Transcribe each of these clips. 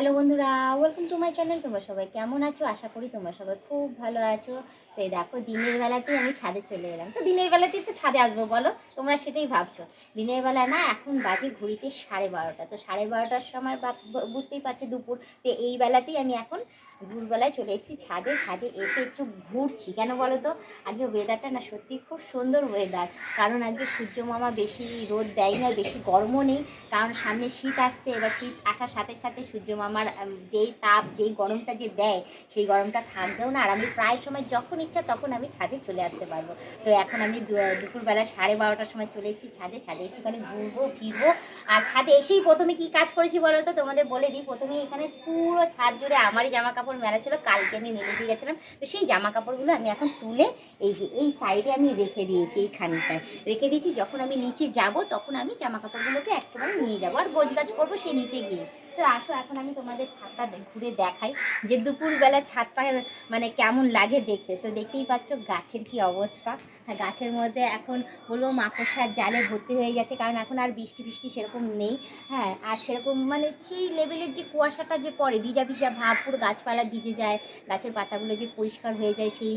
Hello বন্ধুরা welcome to my channel তোমরা সবাই কেমন আছো? আশা করি তোমরা সবাই খুব ভালো আছো। তো এই দেখো, দিনের বেলাতেই আমি ছাদে চলে এলাম। তো দিনের বেলাতেই তো ছাদে আসব, বলো? তোমরা সেটাই ভাবছ। দিনের বেলা না, এখন বাজে ঘুরিতে সাড়ে বারোটা। তো সাড়ে বারোটার সময় বা বুঝতেই পারছ দুপুর। তো এই বেলাতেই আমি এখন দুপুরবেলায় চলে এসেছি ছাদে। ছাদে এসে একটু ঘুরছি। কেন বলো তো? আজকে ওয়েদারটা না সত্যি খুব সুন্দর ওয়েদার কারণ আজকে সূর্য মামা বেশি রোদ দেয় না বেশি গরমও নেই। কারণ সামনে শীত আসছে। এবার শীত আসার সাথে সাথে সূর্য উম, যেই তাপ যেই গরমটা যে দেয় সেই গরমটা থাকবেও না। আর আমি প্রায় সময় যখন ইচ্ছা তখন আমি ছাদে চলে আসতে পারব। তো এখন আমি দুপুরবেলা সাড়ে বারোটার সময় চলে এসেছি ছাদে। ছাদে একটুখানি ঘুরবো ফিরবো। আর ছাদে এসেই প্রথমে কি কাজ করেছি বলো তো? তোমাদের বলে দিই। প্রথমে এখানে পুরো ছাদ জুড়ে আমারই জামা কাপড় মেলা ছিল। কালকে আমি মেলে দিয়ে গেছিলাম। তো সেই জামা কাপড়গুলো আমি এখন তুলে এই যে এই সাইডে আমি রেখে দিয়েছি এইখানটায়। রেখে দিয়েছি যখন আমি নিচে যাব তখন আমি জামা কাপড়গুলোকে একেবারে নিয়ে যাব। আর গোজগাজ করব সেই নিচে গিয়ে। তো আসো, এখন আমি তোমাদের ছাদটা ঘুরে দেখাই যে দুপুরবেলা ছাদটা মানে কেমন লাগে দেখতে। তো দেখতেই পাচ্ছ গাছের কি অবস্থা। গাছের মধ্যে এখন বলব মাকড়সার জালে ভর্তি হয়ে গেছে, কারণ এখন আর বৃষ্টি ফিষ্টি সেরকম নেই। হ্যাঁ আর সেরকম মানে সেই লেভেলের যে কুয়াশাটা যে পড়ে, ভিজা ভিজা ভাব, পুরো গাছপালা ভিজে যায়, গাছের পাতাগুলো যে পরিষ্কার হয়ে যায় সেই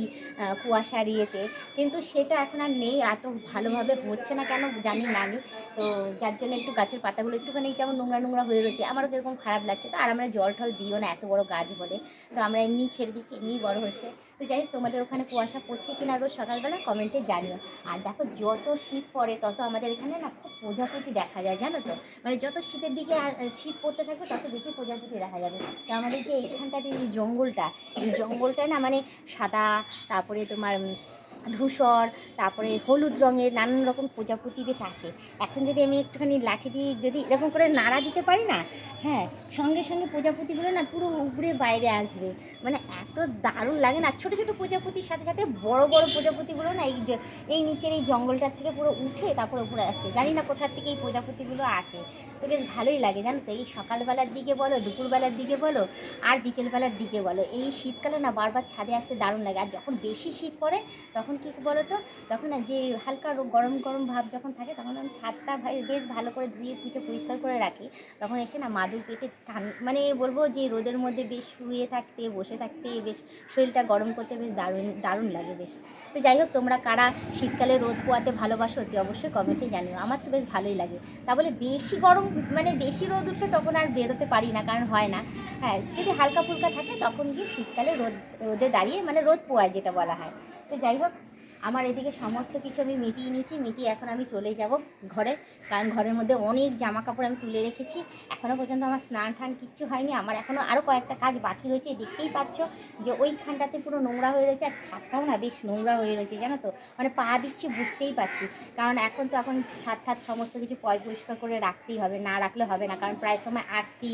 কুয়াশার ইয়েতে। কিন্তু সেটা এখন আর নেই এত ভালোভাবে হচ্ছে না কেন জানি না আমি। তো যার জন্য একটু গাছের পাতাগুলো একটুখানি কেমন নোংরা নোংরা হয়ে রয়েছে, আমারও তো এরকম খারাপ লাগছে। তো আর আমরা জল টল দিও না, এত বড় গাছ বলে। তো আমরা এমনি ছেড়ে দিচ্ছি এমনি বড় হচ্ছে। তো যাই হোক, তোমাদের ওখানে কুয়াশা পড়ছে কিনা রোজ সকালবেলা কমেন্টে জানিও। আর দেখো যত শীত পড়ে, তত আমাদের এখানে না খুব প্রজাপতি দেখা যায়, জানো তো? মানে যত শীতের দিকে শীত পড়তে থাকবে, তত বেশি প্রজাপতি দেখা যাবে। তো আমাদের যে এইখানটার এই জঙ্গলটা এই জঙ্গলটা না মানে সাদা, তারপরে তোমার ধূসর, তারপরে হলুদ রঙের নানান রকম প্রজাপতি বেশ আসে। এখন যদি আমি একটুখানি লাঠি দিয়ে যদি এরকম করে নাড়া দিতে পারি না হ্যাঁ সঙ্গে সঙ্গে প্রজাপতিগুলো না পুরো উপরে বাইরে আসবে। মানে এত দারুণ লাগে না, ছোটো ছোটো প্রজাপতির সাথে সাথে বড় বড় প্রজাপতিগুলো না এই এই নিচের এই জঙ্গলটার থেকে পুরো উঠে তারপর উপরে আসে। জানি না কোথার থেকে এই প্রজাপতিগুলো আসে, তো বেশ ভালোই লাগে, জানো তো? এই সকালবেলার দিকে বলো, দুপুরবেলার দিকে বলো, আর বিকেলবেলার দিকে বলো। এই শীতকালে না বারবার ছাদে আসতে দারুণ লাগে। আর যখন বেশি শীত পড়ে, তখন কি বলো তো, তখন না যে হালকা গরম গরম ভাব যখন থাকে, তখন আমি ছাদটা বেশ ভালো করে ধুয়ে, পুজো পরিষ্কার করে রাখি। তখন এসে না মাদুর পেটে টান মানে বলব যে রোদের মধ্যে বেশ শুয়ে থাকতে, বসে থাকতে বেশ শরীরটা গরম করতে বেশ দারুণ দারুণ লাগে বেশ। তো যাই হোক, তোমরা কারা শীতকালে রোদ পোয়াতে ভালোবাসো, অতি অবশ্যই কমেন্টে জানিও। আমার তো বেশ ভালোই লাগে। তা বলে বেশি গরম মানে বেশি রোদ উঠলে তখন আর বেরোতে পারি না, কারণ হয় না। হ্যাঁ যদি হালকা ফুলকা থাকে তখন গিয়ে শীতকালে রোদ, রোদে দাঁড়িয়ে মানে রোদ পোয়ায়, যেটা বলা হয়। তো যাই হোক আমার এদিকে সমস্ত কিছু আমি মিটিয়ে নিয়েছি, মিটিয়ে এখন আমি চলে যাব ঘরে। কারণ ঘরের মধ্যে অনেক জামা কাপড় আমি তুলে রেখেছি। এখনও পর্যন্ত আমার স্নান টান কিচ্ছু হয়নি। আমার এখনও আরও কয়েকটা কাজ বাকি রয়েছে, দেখতেই পাচ্ছ যে ওইখানটাতে পুরো নোংরা হয়ে রয়েছে। আর ছাদটাও না বেশ নোংরা হয়ে রয়েছে, জানো তো? মানে পা দিচ্ছি, বুঝতেই পারছি। কারণ এখন তো এখন ছাদ ঠাদ সমস্ত কিছু পয় পরিষ্কার করে রাখতেই হবে, না রাখলে হবে না। কারণ প্রায় সময় আসছি,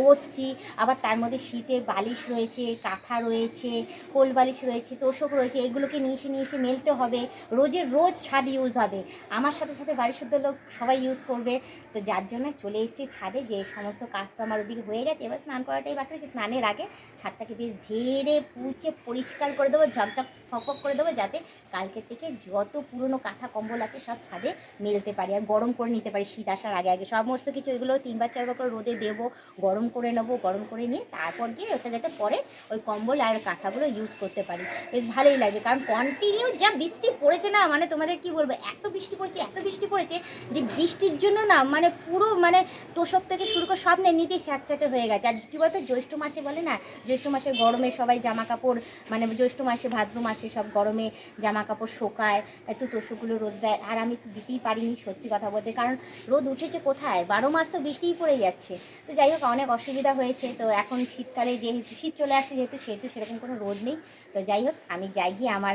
বসছি, আবার তার মধ্যে শীতের বালিশ রয়েছে, কাঁথা রয়েছে কোল বালিশ রয়েছে, তোষক রয়েছে, এগুলোকে নিয়ে এসে নিয়ে এসে মেলতে হবে, রোজের রোজ ছাদ ইউজ হবে। আমার সাথে সাথে বাড়ির শুদ্ধ লোক সবাই ইউজ করবে। তো যার জন্য চলে এসেছি ছাদে, যে সমস্ত কাজ তো আমার ওদিকে হয়ে গেছে, এবার স্নান করাটাই বাকি রয়েছে। স্নানের আগে ছাদটাকে বেশ ঝেড়ে পুচে পরিষ্কার করে দেবো, ঝকঝক ফকফক করে দেবো যাতে কালকে থেকে যত পুরনো কাঁথা কম্বল আছে সব ছাদে মেলতে পারি আর গরম করে নিতে পারি শীত আসার আগে আগে। সমস্ত কিছু এগুলো তিনবার চারবার করে রোদে দেবো, গরম করে নেব, গরম করে নিয়ে তারপর গিয়ে ওটা যাতে পরে ওই কম্বল আর কাঁথাগুলো ইউজ করতে পারি। বেশ ভালোই লাগে কারণ কন্টিনিউ যা বৃষ্টি পড়েছে না মানে তোমাদের কি বলব, এত বৃষ্টি পড়েছে, এত বৃষ্টি পড়েছে যে বৃষ্টির জন্য না মানে পুরো মানে তোষক থেকে শুরু করে সব না এমনিতেই স্যাঁতস্যাঁতে হয়ে গেছে। আর কী বলতো, জ্যৈষ্ঠ মাসে বলে না, জ্যৈষ্ঠ মাসে গরমে সবাই জামা কাপড় মানে জ্যৈষ্ঠ মাসে ভাদ্র মাসে সব গরমে জামা কাপড় শোকায়, একটু তোষকগুলো রোদ দেয়। আর আমি দিতেই পারিনি, সত্যি কথা বলতে। কারণ রোদ উঠেছে কোথায়? বারো মাস তো বৃষ্টিই পড়ে যাচ্ছে। তো যাই হোক, অনেক অসুবিধা হয়েছে। তো এখন শীতকালে যেহেতু, শীত চলে আসছে যেহেতু, সেহেতু সেরকম কোনো রোদ নেই। তো যাই হোক, আমি যাই গিয়ে আমার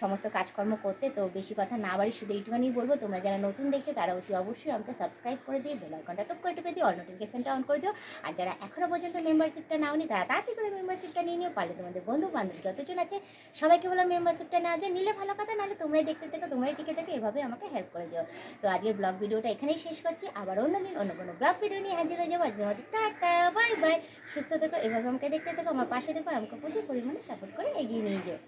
সমস্ত কাজকর্ম করতে, তো বেশি কথা না বাড়ি শুধু এইটুখানি বলব, তোমরা যারা নতুন দেখছ, তারা অতি অবশ্যই আমাকে সাবস্ক্রাইব করে দিয়ে বেল আইকনটা টপ করে টিপে দিও অল নোটিফিকেশনটা অন করে দিও। আর যারা এখনও পর্যন্ত মেম্বারশিপটা নাও নাওনি, তারা তাড়াতাড়ি করে মেম্বারশিপটা নিয়ে নিও, পারলে তোমাদের বন্ধু বান্ধব যতজন আছে, সবাইকে বলো মেম্বারশিপটা নেওয়া যায় নিলে ভালো কথা, নাহলে তোমরাই দেখতে থেকো, তোমরাই টিকে থেকো, এভাবে আমাকে হেল্প করে দিও। তো আজকের ব্লগ ভিডিওটা এখানেই শেষ করছি, আবার অন্য দিন, অন্য কোনো ব্লগ ভিডিও নিয়ে হাজির হয়ে যাব। আজকের মধ্যে টাটা বাই বাই সুস্থ থেকো, এভাবে আমাকে দেখতে থেকো, আমার পাশে আর আমাকে প্রচুর পরিমাণে সাপোর্ট করে এগিয়ে নিয়ে যাও।